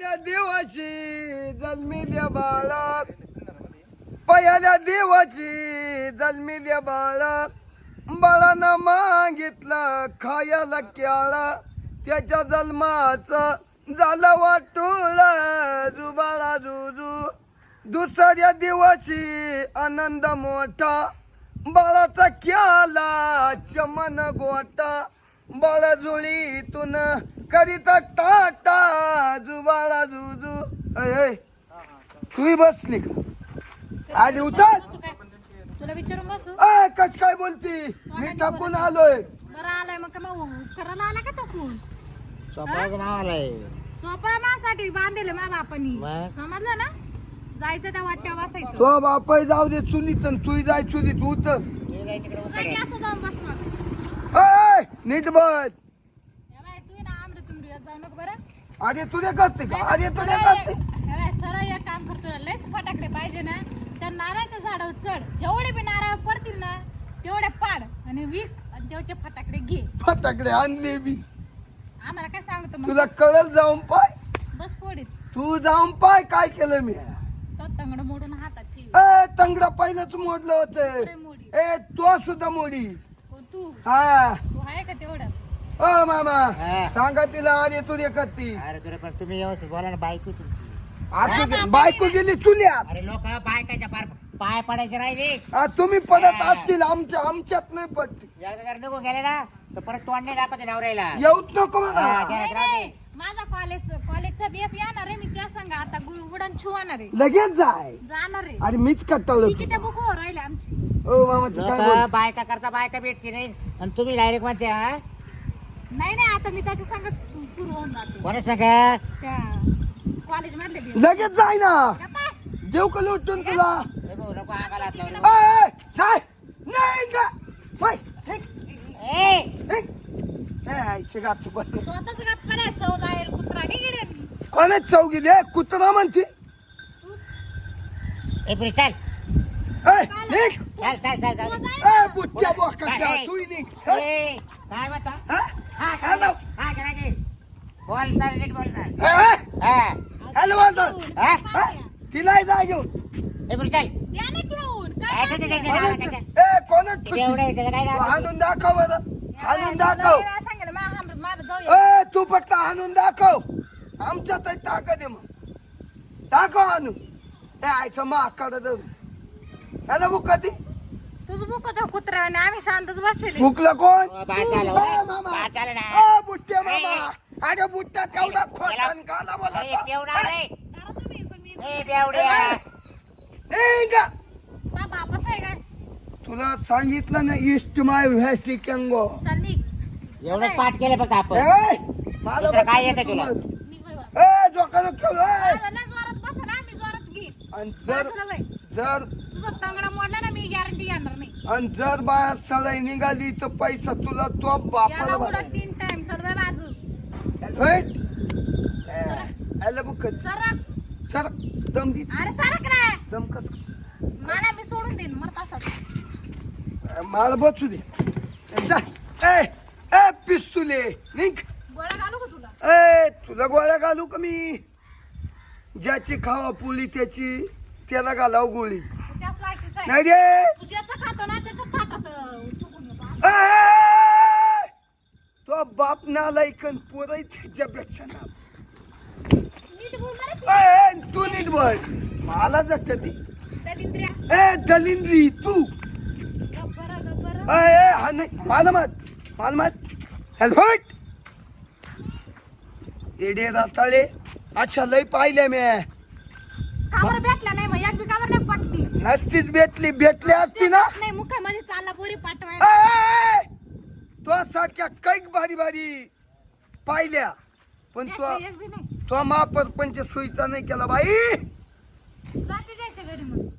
पहिल्या देवाची जन्मिल्या बाळक पहिल्या देवाची जन्मिल्या बाळक बाळानं मागितलं खायला क्याळा. त्याच्या जन्माचं झालं वाटूळ रुबाळा रुजू दुसऱ्या दिवशी आनंद मोठा. बाळाचा क्याला चमन गोटा बाळजुळीतून करीता टाटा जुबाळा जुजू. अय तूही बसली का? आली उतर? तुला विचारून बसू? अय कस काय बोलती? मी थकून आलोय. बरं आलाय मग का मग? करायला आला का टाकून स्वप्नाचं नाव आलंय? सोपा मासाठी बांधले मा बापानी. मग? समजलं ना? जायचं त्या तो बापाय जाऊ दे चुलीत तू जाय चुलीत. उतर तू तू असं जाऊन बस मग अय नीट बस हे बाय, तू ना आमरे तुमरी जाऊ नको बरं? आधी तुझे करते का? आधी तुझे करते सरळ एक काम करतो ना लयच फटाकडे पाहिजे ना. त्या नारळाच्या झाडावर चढ जेवढे बी नारळ पडतील ना तेवढे पाड आणि विक आणि तेवढे फटाकडे घे. फटाकडे आणले मी. आम्हाला काय सांगतो मग? तुला कळल जाऊन पाय. बस पोडीत तू जाऊन पाय काय केलं मी. तो तंगड मोडून हातात ठेव. ए तंगडा पहिलंच मोडलं होतं. मोडी ए तो सुद्धा मोडी. तू? हा. तू आहे का तेवढं? ओ मामा हा. सांगा तिला आधी तुझे करती अरे तुला पण तुम्ही व्यवस्थित बोला ना बायको तुमची. असू दे बायको गेली चुल्यात अरे लोक बायकाच्या पार पाय पडायचे राहिले. आ, तुम्ही पडत असतील आमच्या आमच्यात नाही पडते. एकदा जर निघून गेले ना तर परत तोंड नाही दाखवते नवऱ्याला. येऊच नको हा, म्हणा घ्या. नाही, नाही. माझा कॉलेज कॉलेजचा बीएफ येणार आहे मी त्या संग. आता गु- उडण छुवाणार आहे. लगेच जाय. जाणार आहे. अरे मीच कटवलं तिकीट बुक हो राहिले आमची. ओ मामा तू काय बोल लोक बायका करता बायका भेटते नाही. आणि तुम्ही डायरेक्ट म्हणते हा? नाही नाही आता मी त्याच्या संगच पूर्व होऊन जाते. कोणी सांगा? त्या कॉलेज मधले BF. लगेच जाय ना. गप्पा. देऊ का लुटून तुला? हे भाऊ, नको अंगाला हात लावू. ए, ए, जाय. नाही का वय, हिक, ए, हिक. ए, आईचे गात तू पण. स्वतःच चव जाईल कुत्रा निघेल. कोणाच चौ गेली? कुत्रा म्हणते. ए, पुरी, चल. ए, निघ. चल चल चल चल ए, बुट्ट्या बोकाच्या तू निघ. ए, काय म्हणता? हा? हॅलो करा की. बोल चाल नीट बोल ना ए, ए, हा. हॅलो बोलतो हा? तिलाही जाय घेऊन. ए, पुरी, चल. द्या ना ठेवून. काय काय ते- ते- ते- बाकी आहे? ते- ते- ते- ए कोणाच ते एवढं आहे, त्याचं काय नाव आहे? हाणून दाखव बरं. या हाणून बाई, दाखव. तुला वेगळं सांगेल, मा- हाम- माझं जाऊया. ए तू फक्त हाणून दाखव. आमच्यात ताकद आहे मग. दाखव हाणून. ए आयचं माकडं धरून हॅलो बुक कधी तुझं बुक होतं कुत्रा आणि आम्ही शांतच बसले भुकलं कोण? ओ. ए, मामा. अरे बुट्टा तेवढा खोटन काला बोला तुला सांगितलं ना इष्ट माय व्हॅस्टी कँगो एवढं पाठ केलं फक्त आपण. ए माझं काय बघ येतं तुला? ए जोकानं केलं आणि जर जर तुझा तंगडा मोडला ना मी गॅरंटी घेणार नाही. आणि जर बाहेर सलाई निघाली तर पैसा तुला तो बापाला हॅलो बुक. सरक सर दम दी. अरे सरक ना दम कस? मला मी सोडून देईन मरत असत मला बसू दे. जा. ए ए पिस्तुले निघ. गोळा घालू का तुला? ए तुला गोळ्या घालू का मी? ज्याची खावा पुली त्याची त्याला घालाव गोळी. नाही रे तू ज्याचं खातो ना त्याच्या ताटात अं, चुकून येतो. ए! तो बाप नालायकन पोरय त्याच्यापेक्षा ना तू नीट बोल. मला जगत ती. ए दलिंद्री तू. ए हा नाही मला मत मला मत हेल्पट एडे राताळे अच्छा लय पाहिले मी कावर भेटला नाही मग एक बी कावर नाही पटली. नसतीच भेटली भेटली असती ना. नाही मुखामध्ये चालला पोरी पाठवाय ए, तो सारख्या कैक भारी भारी पाहिल्या. पण तो एक बी नाही. तो महापरपंच सोयीचा नाही केला बाई. जाते घरी मग.